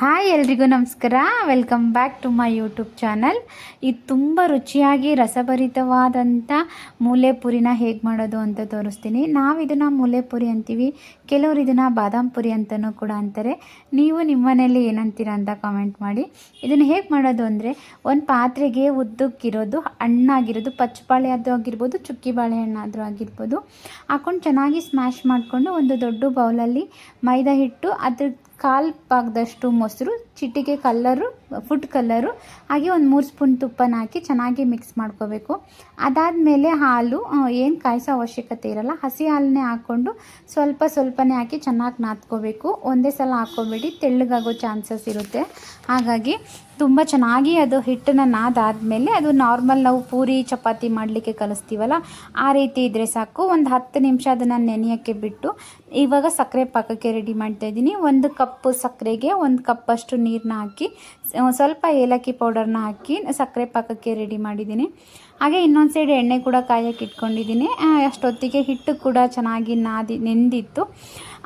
Hi ಎಲ್ರಿಗೂ ನಮಸ್ಕಾರ. Welcome back to my YouTube channel ಇದು ತುಂಬ ರುಚಿಯಾಗಿ ರಸಭರಿತವಾದಂಥ ಮೂಲೆ ಪುರಿನ ಹೇಗೆ ಮಾಡೋದು ಅಂತ ತೋರಿಸ್ತೀನಿ. ನಾವು ಇದನ್ನು ಮೂಲೆ ಪುರಿ ಅಂತೀವಿ. ಕೆಲವರು ಇದನ್ನು ಬಾದಾಮ್ ಪುರಿ ಅಂತಲೂ ಕೂಡ ಅಂತಾರೆ. ನೀವು ನಿಮ್ಮ ಮನೆಯಲ್ಲಿ ಏನಂತೀರ ಅಂತ ಕಾಮೆಂಟ್ ಮಾಡಿ. ಇದನ್ನು ಹೇಗೆ ಮಾಡೋದು ಅಂದರೆ ಒಂದು ಪಾತ್ರೆಗೆ ಉದ್ದಕ್ಕಿರೋದು ಹಣ್ಣಾಗಿರೋದು, ಪಚ್ಚಬಾಳೆ ಆದರೂ ಆಗಿರ್ಬೋದು, ಚುಕ್ಕಿ ಬಾಳೆಹಣ್ಣಾದರೂ ಆಗಿರ್ಬೋದು, ಹಾಕೊಂಡು ಚೆನ್ನಾಗಿ ಸ್ಮ್ಯಾಶ್ ಮಾಡಿಕೊಂಡು ಒಂದು ದೊಡ್ಡ ಬೌಲಲ್ಲಿ ಮೈದಾ ಹಿಟ್ಟು, ಅದ್ರ ಕಾಲು ಭಾಗದಷ್ಟು ಮೊಸರು, ಚಿಟಿಕೆ ಕಲ್ಲರು ಫುಡ್ ಕಲ್ಲರು, ಹಾಗೆ ಒಂದು ಮೂರು ಸ್ಪೂನ್ ತುಪ್ಪನ ಹಾಕಿ ಚೆನ್ನಾಗಿ ಮಿಕ್ಸ್ ಮಾಡ್ಕೋಬೇಕು. ಅದಾದಮೇಲೆ ಹಾಲು ಏನು ಕಾಯಿಸೋ ಅವಶ್ಯಕತೆ ಇರಲ್ಲ, ಹಸಿ ಹಾಲನ್ನೇ ಹಾಕ್ಕೊಂಡು ಸ್ವಲ್ಪ ಸ್ವಲ್ಪನೇ ಹಾಕಿ ಚೆನ್ನಾಗಿ ನಾದ್ಕೋಬೇಕು. ಒಂದೇ ಸಲ ಹಾಕ್ಕೋಬೇಡಿ, ತೆಳ್ಳಗಾಗೋ ಚಾನ್ಸಸ್ ಇರುತ್ತೆ. ಹಾಗಾಗಿ ತುಂಬ ಚೆನ್ನಾಗಿ ಅದು ಹಿಟ್ಟನ್ನು ನಾದಾದಮೇಲೆ ಅದು ನಾರ್ಮಲ್ ನಾವು ಪೂರಿ, ಚಪಾತಿ ಮಾಡಲಿಕ್ಕೆ ಕಲಿಸ್ತೀವಲ್ಲ, ಆ ರೀತಿ ಇದ್ದರೆ ಸಾಕು. ಒಂದು ಹತ್ತು ನಿಮಿಷ ಅದನ್ನು ನೆನೆಯೋಕ್ಕೆ ಬಿಟ್ಟು ಇವಾಗ ಸಕ್ಕರೆ ಪಾಕಕ್ಕೆ ರೆಡಿ ಮಾಡ್ತಾ ಇದ್ದೀನಿ. ಒಂದು ಕಪ್ಪು ಸಕ್ಕರೆಗೆ ಒಂದು ಕಪ್ಪಷ್ಟು ನೀರನ್ನ ಹಾಕಿ ಸ್ವಲ್ಪ ಏಲಕ್ಕಿ ಪೌಡರ್ನ ಹಾಕಿ ಸಕ್ಕರೆ ಪಾಕಕ್ಕೆ ರೆಡಿ ಮಾಡಿದ್ದೀನಿ. ಹಾಗೆ ಇನ್ನೊಂದು ಸೈಡ್ ಎಣ್ಣೆ ಕೂಡ ಕಾಯಕ್ಕೆ ಇಟ್ಕೊಂಡಿದ್ದೀನಿ. ಅಷ್ಟೊತ್ತಿಗೆ ಹಿಟ್ಟು ಕೂಡ ಚೆನ್ನಾಗಿ ನಾದಿ, ನೆಂದಿತ್ತು.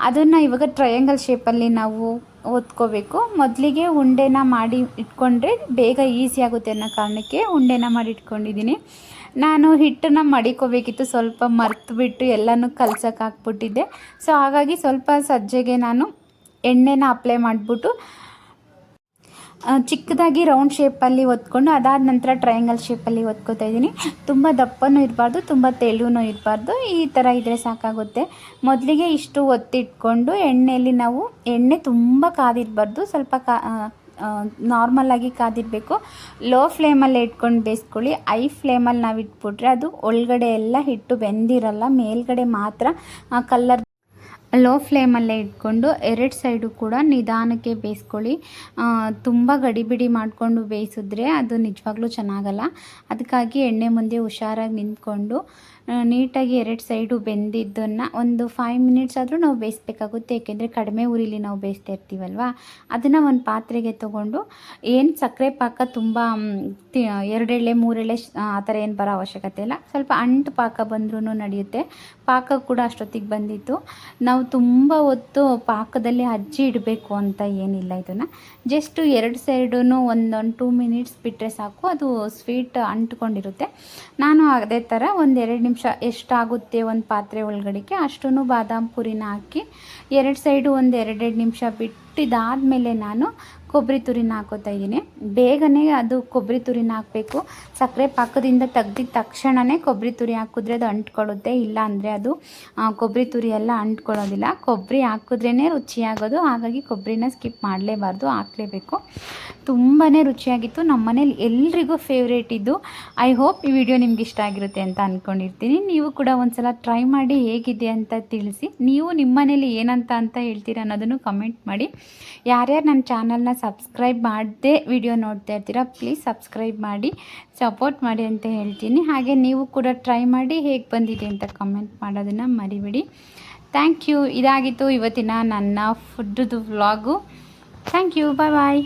ಅದನ್ನು ಇವಾಗ ಟ್ರಯಾಂಗಲ್ ಶೇಪಲ್ಲಿ ನಾವು ಒತ್ಕೋಬೇಕು ಮೊದಲಿಗೆ ಉಂಡೆನ ಮಾಡಿ ಇಟ್ಕೊಂಡ್ರೆ ಬೇಗ ಈಸಿ ಆಗುತ್ತೆ ಅನ್ನೋ ಕಾರಣಕ್ಕೆ ಉಂಡೆನ ಮಾಡಿ ಇಟ್ಕೊಂಡಿದ್ದೀನಿ. ನಾನು ಹಿಟ್ಟನ್ನು ಮಡಿಕೋಬೇಕಿತ್ತು, ಸ್ವಲ್ಪ ಮರ್ತು ಬಿಟ್ಟು ಎಲ್ಲನೂ ಕಲ್ಸಕ್ಕೆ ಹಾಕ್ಬಿಟ್ಟಿದ್ದೆ. ಸೊ ಹಾಗಾಗಿ ಸ್ವಲ್ಪ ಸಜ್ಜೆಗೆ ನಾನು ಎಣ್ಣೆನ ಅಪ್ಲೈ ಮಾಡಿಬಿಟ್ಟು ಚಿಕ್ಕದಾಗಿ ರೌಂಡ್ ಶೇಪಲ್ಲಿ ಒತ್ಕೊಂಡು ಅದಾದ ನಂತರ ಟ್ರಯಾಂಗಲ್ ಶೇಪಲ್ಲಿ ಒತ್ಕೋತಾ ಇದ್ದೀನಿ. ತುಂಬ ದಪ್ಪನೂ ಇರಬಾರ್ದು, ತುಂಬ ತೆಳುನೂ ಇರಬಾರ್ದು. ಈ ಥರ ಇದ್ದರೆ ಸಾಕಾಗುತ್ತೆ. ಮೊದಲಿಗೆ ಇಷ್ಟು ಒತ್ತಿಟ್ಕೊಂಡು, ಎಣ್ಣೆಯಲ್ಲಿ ನಾವು, ಎಣ್ಣೆ ತುಂಬ ಕಾದಿರಬಾರ್ದು. ಸ್ವಲ್ಪ ಕಾ ನಾರ್ಮಲಾಗಿ ಕಾದಿರಬೇಕು. ಲೋ ಫ್ಲೇಮಲ್ಲಿ ಇಟ್ಕೊಂಡು ಬೇಯಿಸ್ಕೊಳ್ಳಿ ಐ ಫ್ಲೇಮಲ್ಲಿ ನಾವು ಇಟ್ಬಿಟ್ರೆ ಅದು ಒಳಗಡೆ ಎಲ್ಲ ಹಿಟ್ಟು ಬೆಂದಿರಲ್ಲ, ಮೇಲ್ಗಡೆ ಮಾತ್ರ ಕಲ್ಲರ್ ಲೋ ಫ್ಲೇಮಲ್ಲೇ ಇಟ್ಕೊಂಡು ಎರಡು ಸೈಡು ಕೂಡ ನಿಧಾನಕ್ಕೆ ಬೇಯಿಸ್ಕೊಳ್ಳಿ. ತುಂಬ ಗಡಿಬಿಡಿ ಮಾಡಿಕೊಂಡು ಬೇಯಿಸಿದ್ರೆ ಅದು ನಿಜವಾಗ್ಲೂ ಚೆನ್ನಾಗಲ್ಲ. ಅದಕ್ಕಾಗಿ ಎಣ್ಣೆ ಮುಂದೆ ಹುಷಾರಾಗಿ ನಿಂತ್ಕೊಂಡು ನೀಟಾಗಿ ಎರಡು ಸೈಡು ಬೆಂದಿದ್ದನ್ನು ಒಂದು ಫೈವ್ ಮಿನಿಟ್ಸ್ ಆದರೂ ನಾವು ಬೇಯಿಸ್ಬೇಕಾಗುತ್ತೆ. ಏಕೆಂದರೆ ಕಡಿಮೆ ಉರಿಲಿ ನಾವು ಬೇಯಿಸ್ತಾ ಇರ್ತೀವಲ್ವ? ಅದನ್ನು ಒಂದು ಪಾತ್ರೆಗೆ ತೊಗೊಂಡು ಏನು ಸಕ್ಕರೆ ಪಾಕ ತುಂಬ ಎರಡೆಳೆ, ಮೂರೆಳೆ ಆ ಥರ ಏನು ಬರೋ ಅವಶ್ಯಕತೆ ಇಲ್ಲ. ಸ್ವಲ್ಪ ಅಂಟು ಪಾಕ ಬಂದ್ರೂ ನಡೆಯುತ್ತೆ. ಪಾಕ ಕೂಡ ಅಷ್ಟೊತ್ತಿಗೆ ಬಂದಿತ್ತು. ನಾವು ತುಂಬ ಹೊತ್ತು ಪಾಕದಲ್ಲಿ ಅಜ್ಜಿ ಇಡಬೇಕು ಅಂತ ಏನಿಲ್ಲ ಇದನ್ನು. ಜಸ್ಟು ಎರಡು ಸೈಡೂ ಒಂದೊಂದು ಟೂ ಮಿನಿಟ್ಸ್ ಬಿಟ್ಟರೆ ಸಾಕು. ಅದು ಸ್ವೀಟ್ ಅಂಟ್ಕೊಂಡಿರುತ್ತೆ. ನಾನು ಅದೇ ಥರ ಒಂದು ಎರಡು ನಿಮಿಷ ಎಷ್ಟಾಗುತ್ತೆ ಒಂದು ಪಾತ್ರೆ ಒಳಗಡೆಗೆ ಅಷ್ಟೂ ಬಾದಾಮ್ ಪುರಿನ ಹಾಕಿ, ಎರಡು ಸೈಡು ಒಂದು ಎರಡೆರಡು ನಿಮಿಷ ಬಿಟ್ಟಿದ್ದಾದಮೇಲೆ ನಾನು ಕೊಬ್ಬರಿ ತುರಿನ ಹಾಕೋತಾ ಇದ್ದೀನಿ. ಬೇಗನೆ ಅದು ಕೊಬ್ಬರಿ ತುರಿನ ಹಾಕಬೇಕು. ಸಕ್ಕರೆ ಪಾಕದಿಂದ ತೆಗ್ದಿದ ತಕ್ಷಣವೇ ಕೊಬ್ಬರಿ ತುರಿ ಹಾಕಿದ್ರೆ ಅದು ಅಂಟ್ಕೊಳ್ಳುತ್ತೆ. ಇಲ್ಲ ಅಂದರೆ ಅದು ಕೊಬ್ಬರಿ ತುರಿ ಎಲ್ಲ ಅಂಟ್ಕೊಳ್ಳೋದಿಲ್ಲ. ಕೊಬ್ಬರಿ ಹಾಕಿದ್ರೇ ರುಚಿಯಾಗೋದು. ಹಾಗಾಗಿ ಕೊಬ್ಬರಿನ ಸ್ಕಿಪ್ ಮಾಡಲೇಬಾರ್ದು. ಹಾಕಲೇಬೇಕು. ತುಂಬಾ ರುಚಿಯಾಗಿತ್ತು. ನಮ್ಮ ಮನೇಲಿ ಎಲ್ರಿಗೂ ಫೇವ್ರೇಟ್ ಇದ್ದು ಐ ಹೋಪ್ ಈ ವಿಡಿಯೋ ನಿಮ್ಗೆ ಇಷ್ಟ ಆಗಿರುತ್ತೆ ಅಂತ ಅಂದ್ಕೊಂಡಿರ್ತೀನಿ ನೀವು ಕೂಡ ಒಂದ್ಸಲ ಟ್ರೈ ಮಾಡಿ ಹೇಗಿದೆ ಅಂತ ತಿಳಿಸಿ. ನೀವು ನಿಮ್ಮ ಮನೇಲಿ ಏನಂತ ಅಂತ ಹೇಳ್ತೀರಾ ಅನ್ನೋದನ್ನು ಕಮೆಂಟ್ ಮಾಡಿ. ಯಾರ್ಯಾರು ನನ್ನ ಚಾನಲ್ನ ಸಬ್ಸ್ಕ್ರೈಬ್ ಮಾಡದೆ ವಿಡಿಯೋ ನೋಡ್ತಾ ಇರ್ತೀರಾ ಪ್ಲೀಸ್ ಸಬ್ಸ್ಕ್ರೈಬ್ ಮಾಡಿ ಸಪೋರ್ಟ್ ಮಾಡಿ ಅಂತ ಹೇಳ್ತೀನಿ. ಹಾಗೆ ನೀವು ಕೂಡ ಟ್ರೈ ಮಾಡಿ ಹೇಗೆ ಬಂದಿದೆ ಅಂತ ಕಮೆಂಟ್ ಮಾಡೋದನ್ನು ಮರಿಬೇಡಿ. ಥ್ಯಾಂಕ್ ಯು ಇದಾಗಿತ್ತು ಇವತ್ತಿನ ನನ್ನ ಫುಡ್ದು vlog thank you bye bye